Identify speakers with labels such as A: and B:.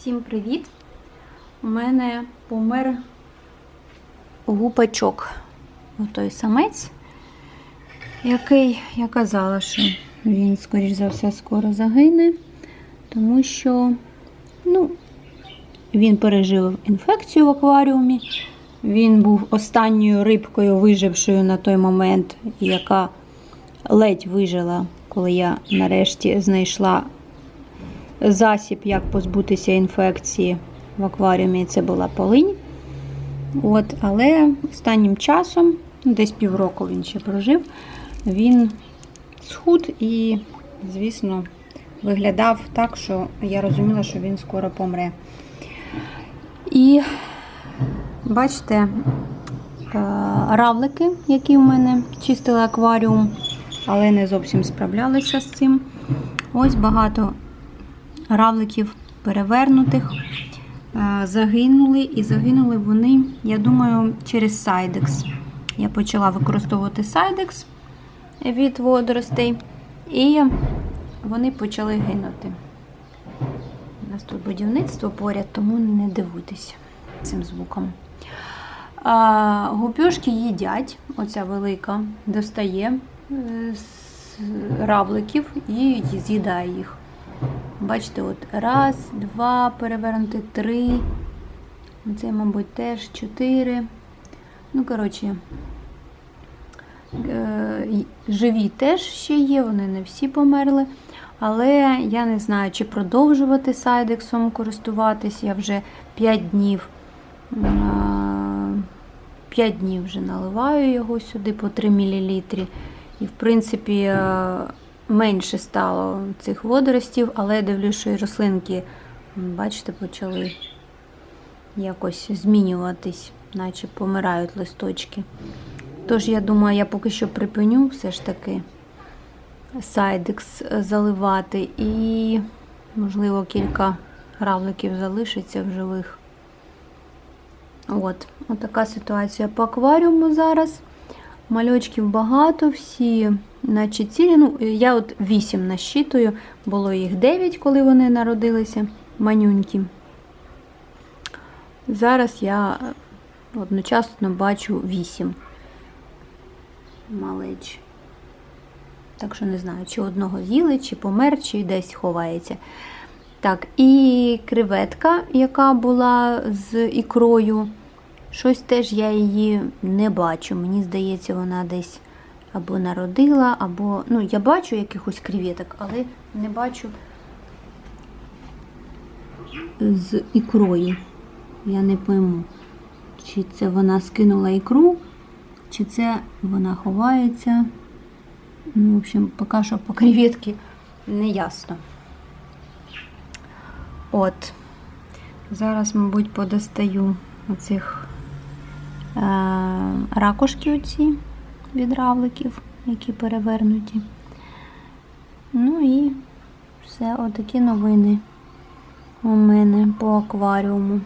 A: Всім привіт! У мене помер гупачок. Той самець, який я казала, що він, скоріш за все, скоро загине, тому що ну, він пережив інфекцію в акваріумі. Він був останньою рибкою, вижившою на той момент, яка ледь вижила, коли я нарешті знайшла засіб, як позбутися інфекції в акваріумі. Це була полинь. От, але останнім часом, десь півроку він ще прожив, він схуд і, звісно, виглядав так, що я розуміла, що він скоро помре. І бачите, е, равлики, які в мене чистили акваріум, але не зовсім справлялися з цим. Ось багато равликів перевернутих. е, Загинули і загинули вони, я думаю, через сайдекс. Я почала використовувати сайдекс від водоростей, і вони почали гинути. У нас тут будівництво поряд, тому не дивуйтесь цим звуком. А, Гупюшки їдять, оця велика, достає е, з равликів і з'їдає їх. Бачите, от раз, два, перевернути, три. Це, мабуть, теж чотири. Ну, коротше, е, живі теж ще є, вони не всі померли. Але я не знаю, чи продовжувати сайдексом користуватись. Я вже 5 днів. 5 днів вже наливаю його сюди по 3 мл. І, в принципі, е, менше стало цих водоростів, але я дивлюсь, що і рослинки, бачите, почали якось змінюватись, наче помирають листочки. Тож, я думаю, я поки що припиню все ж таки сайдекс заливати і, можливо, кілька равликів залишиться в живих. От, от така ситуація по акваріуму зараз. Мальочків багато, всі наче цілі. Ну, я от 8 насчитую, було їх 9, коли вони народилися, манюнькі. Зараз я одночасно бачу 8 малеч. Так що не знаю, чи одного з'їли, чи помер, чи десь ховається. Так, і креветка, яка була з ікрою. Щось теж я її не бачу. Мені здається, вона десь або народила, або. Ну, я бачу якихось креветок, але не бачу з ікрою. Я не пойму, чи це вона скинула ікру, чи це вона ховається. Ну, в общем, поки що по креветки не ясно. От. Зараз, мабуть, подостаю оцих ракушки оці від равликів, які перевернуті. Ну і все, отакі новини у мене по акваріуму.